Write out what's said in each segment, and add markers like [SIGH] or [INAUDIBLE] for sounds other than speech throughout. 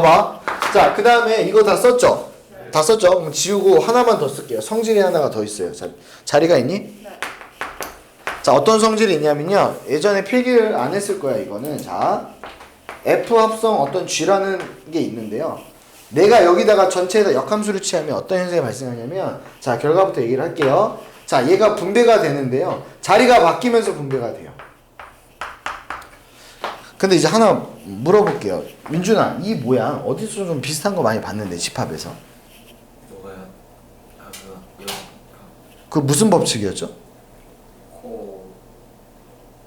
봐봐. 자, 그 다음에 이거 다 썼죠? 다 썼죠? 그럼 지우고 하나만 더 쓸게요. 성질이 하나가 더 있어요. 자, 자리가 있니? 자, 어떤 성질이 있냐면요. 예전에 필기를 안 했을 거야, 이거는. 자, F 합성 어떤 G라는 게 있는데요. 내가 여기다가 전체에다 역함수를 취하면 어떤 현상이 발생하냐면, 자, 결과부터 얘기를 할게요. 자, 얘가 분배가 되는데요. 자리가 바뀌면서 분배가 돼요. 근데 이제 하나 물어볼게요. 민준아, 이 모양 어디서 좀 비슷한 거 많이 봤는데 집합에서. 뭐가요? 아 그거 영 그 무슨 법칙이었죠? 코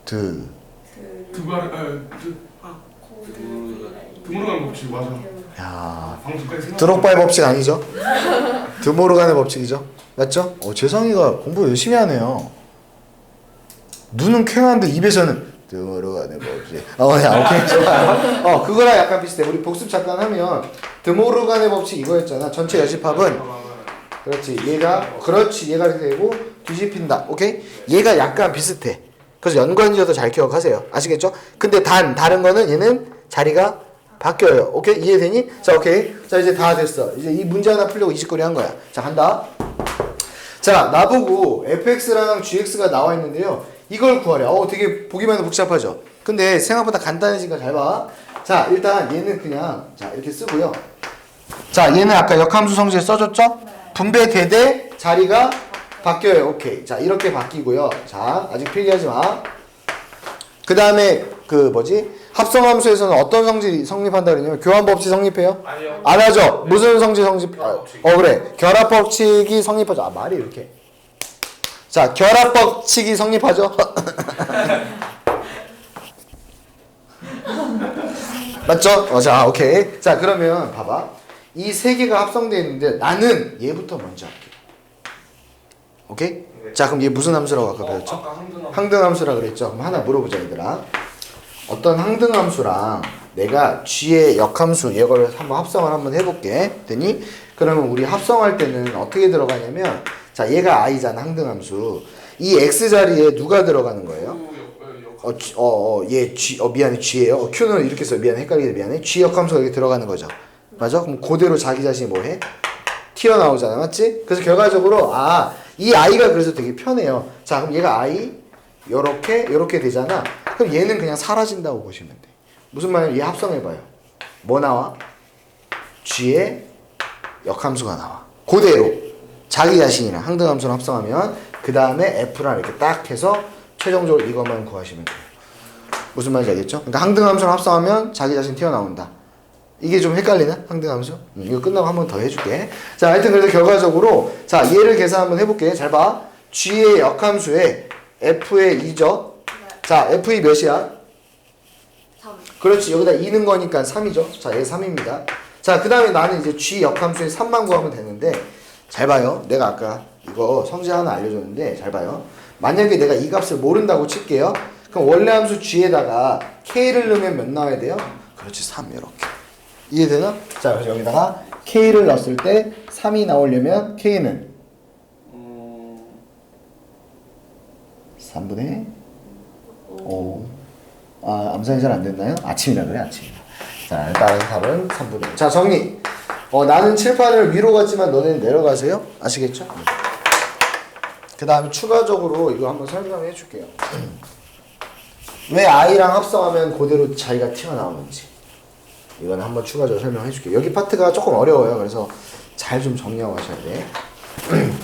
드. 두발 아, 두, 드모르간 법칙 맞아. 야, 방금까지 생각. 드록바의 법칙 아니죠? 드모르간의 법칙이죠? 맞죠? 어, 재성이가 공부 열심히 하네요. 눈은 쾌한데 입에서는 드모르간의 법칙. 어, 야, 오케이, 좋아요. 어, 그거랑 약간 비슷해. 우리 복습 잠깐 하면 드모르간의 법칙 이거였잖아. 전체 여집합은 그렇지. 얘가 그렇지. 얘가 되고 뒤집힌다. 오케이? 얘가 약간 비슷해. 그래서 연관지어도 잘 기억하세요. 아시겠죠? 근데 단 다른 거는 얘는 자리가 바뀌어요. 오케이? 이해되니? 자, 오케이. 자, 이제 다 됐어. 이제 이 문제 하나 풀려고 20거리 한 거야. 자, 간다. 자, 나보고 fx랑 gx가 나와 있는데요. 이걸 구하래. 어, 되게 보기만 해도 복잡하죠? 근데 생각보다 간단해지니까 잘 봐. 자, 일단 얘는 그냥 자, 이렇게 쓰고요. 자, 얘는 아까 역함수 성질 써줬죠? 분배되되 자리가 바뀌어요. 오케이. 자, 이렇게 바뀌고요. 자, 아직 필기하지 마. 그 다음에 그 뭐지? 합성함수에서는 어떤 성질이 성립한다 그러냐면 교환 법칙 성립해요? 아니요 안 하죠? 무슨 성질 성립? 어 그래. 결합 법칙이 성립하죠. 아 말이 이렇게. 자, 결합법칙이 성립하죠. [LAUGHS] 맞죠? 어, 자, 오케이. 자, 그러면 봐봐. 이 세 개가 합성되어 있는데 나는 얘부터 먼저 할게. 오케이? 자, 그럼 얘 무슨 함수라고 아까 배웠죠? 아까 항등함 항등함수라 그랬죠? 그럼 하나 물어보자 얘들아. 어떤 항등함수랑 내가 g의 역함수 이거를 한번 합성을 한번 해볼게. 그러면 우리 합성할 때는 어떻게 들어가냐면 자 얘가 i잖아 항등함수. 이 x 자리에 누가 들어가는 거예요? 어, 어, 어, 얘 G, 어, 미안해, G예요. 어, Q는 이렇게 써. 미안해, 헷갈리게 미안해. G 역함수가 여기 들어가는 거죠. 맞아? 그럼 그대로 자기 자신이 뭐 해? 튀어나오잖아, 맞지? 그래서 결과적으로 아, 이 I가 그래서 되게 편해요. 자, 그럼 얘가 I 요렇게 요렇게 되잖아. 그럼 얘는 그냥 사라진다고 보시면 돼. 무슨 말이야? 얘 합성해봐요. 뭐 나와? G의 역함수가 나와. 그대로 자기 자신이랑 항등함수를 합성하면 그 다음에 F랑 이렇게 딱 해서 최종적으로 이것만 구하시면 돼요. 무슨 말인지 알겠죠? 그러니까 항등함수를 합성하면 자기 자신 튀어나온다. 이게 좀 헷갈리나? 항등함수? 음, 이거 끝나고 한 번 더 해줄게. 자, 하여튼 그래서 결과적으로 자 얘를 계산 한번 해볼게. 잘 봐. G의 역함수에 F의 2죠. 자, F2 몇이야? 3. 그렇지. 여기다 2는 거니까 3이죠. 자, 얘 3입니다. 자, 그 다음에 나는 이제 G 역함수에 3만 구하면 되는데, 잘 봐요. 내가 아까 이거 성질 하나 알려줬는데, 잘 봐요. 만약에 내가 이 값을 모른다고 칠게요. 그럼 원래 함수 G에다가 K를 넣으면 몇 나와야 돼요? 그렇지, 3 이렇게. 이해되나? 자, 그래서 여기다가 K를 넣었을 때 3이 나오려면 K는 음 3분의 5. 아, 암산이 잘 안 됐나요? 아침이라 그래, 아침. 자, 다른 답은 3분의 5. 자, 정리. 어, 나는 칠판을 위로 갔지만 너네는 내려가세요. 아시겠죠? 그 다음에 추가적으로 이거 한번 설명해 줄게요. 왜 I랑 합성하면 그대로 자기가 튀어나오는지. 이건 한번 추가적으로 설명해 줄게요. 여기 파트가 조금 어려워요. 그래서 잘 좀 정리하고 가셔야 돼. [CLEARS THROAT]